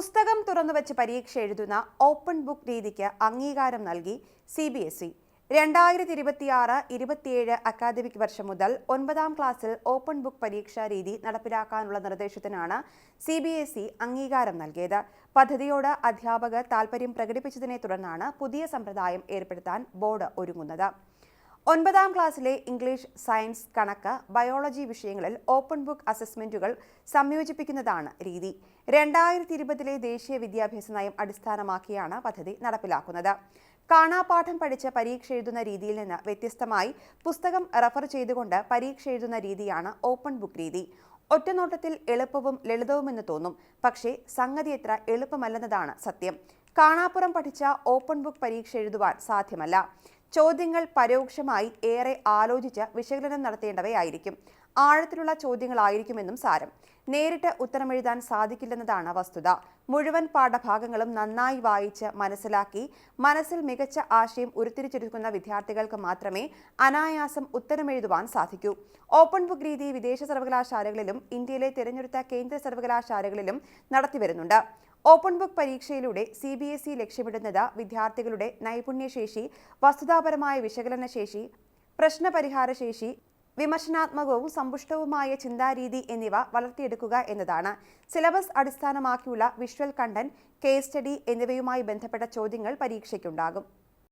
പുസ്തകം തുറന്നു തുറന്നുവച്ച് പരീക്ഷ എഴുതുന്ന ഓപ്പൺ ബുക്ക് രീതിക്ക് അംഗീകാരം നൽകി സി ബി എസ് ഇ. രണ്ടായിരത്തി ഇരുപത്തിയാറ് ഇരുപത്തിയേഴ് അക്കാദമിക് വർഷം മുതൽ ഒൻപതാം ക്ലാസ്സിൽ ഓപ്പൺ ബുക്ക് പരീക്ഷാ രീതി നടപ്പിലാക്കാനുള്ള നിർദ്ദേശത്തിനാണ് സി ബി എസ് ഇ അംഗീകാരം നൽകിയത്. പദ്ധതിയോട് അധ്യാപകർ താൽപര്യം പ്രകടിപ്പിച്ചതിനെ തുടർന്നാണ് പുതിയ സമ്പ്രദായം ഏർപ്പെടുത്താൻ ബോർഡ് ഒരുങ്ങുന്നത്. ഒൻപതാം ക്ലാസ്സിലെ ഇംഗ്ലീഷ് സയൻസ് കണക്ക് ബയോളജി വിഷയങ്ങളിൽ ഓപ്പൺ ബുക്ക് അസസ്മെന്റുകൾ സംയോജിപ്പിക്കുന്നതാണ് രീതി. രണ്ടായിരത്തി ഇരുപതിലെ ദേശീയ വിദ്യാഭ്യാസ നയം അടിസ്ഥാനമാക്കിയാണ് പദ്ധതി നടപ്പിലാക്കുന്നത്. കാണാപാഠം പഠിച്ച് പരീക്ഷ എഴുതുന്ന രീതിയിൽ നിന്ന് വ്യത്യസ്തമായി പുസ്തകം റഫർ ചെയ്തുകൊണ്ട് പരീക്ഷ എഴുതുന്ന രീതിയാണ് ഓപ്പൺ ബുക്ക് രീതി. ഒറ്റനോട്ടത്തിൽ എളുപ്പവും ലളിതവുമെന്ന് തോന്നും പക്ഷേ സംഗതി എത്ര എളുപ്പമല്ലെന്നതാണ് സത്യം. കാണാപ്പുറം പഠിച്ച ഓപ്പൺ ബുക്ക് പരീക്ഷ എഴുതുവാൻ സാധ്യമല്ല. ചോദ്യങ്ങൾ പരോക്ഷമായി ഏറെ ആലോചിച്ച് വിശകലനം നടത്തേണ്ടവയായിരിക്കും. ആഴത്തിലുള്ള ചോദ്യങ്ങളായിരിക്കുമെന്നും സാരം. നേരിട്ട് ഉത്തരമെഴുതാൻ സാധിക്കില്ലെന്നതാണ് വസ്തുത. മുഴുവൻ പാഠഭാഗങ്ങളും നന്നായി വായിച്ച് മനസ്സിലാക്കി മനസ്സിൽ മികച്ച ആശയം ഉരുത്തിരിച്ചെടുക്കുന്ന വിദ്യാർത്ഥികൾക്ക് മാത്രമേ അനായാസം ഉത്തരമെഴുതുവാൻ സാധിക്കൂ. ഓപ്പൺ ബുക്ക് രീതി വിദേശ സർവകലാശാലകളിലും ഇന്ത്യയിലെ തിരഞ്ഞെടുത്ത കേന്ദ്ര സർവകലാശാലകളിലും നടത്തിവരുന്നുണ്ട്. ഓപ്പൺ ബുക്ക് പരീക്ഷയിലൂടെ സി ബി എസ് ഇ ലക്ഷ്യമിടുന്നത് വിദ്യാർത്ഥികളുടെ നൈപുണ്യശേഷി വസ്തുതാപരമായ വിശകലനശേഷി പ്രശ്നപരിഹാരശേഷി വിമർശനാത്മകവും സമ്പുഷ്ടവുമായ ചിന്താരീതി എന്നിവ വളർത്തിയെടുക്കുക എന്നതാണ്. സിലബസ് അടിസ്ഥാനമാക്കിയുള്ള വിഷ്വൽ കണ്ടന്റ് കേസ് സ്റ്റഡി എന്നിവയുമായി ബന്ധപ്പെട്ട ചോദ്യങ്ങൾ പരീക്ഷയ്ക്കുണ്ടാകും.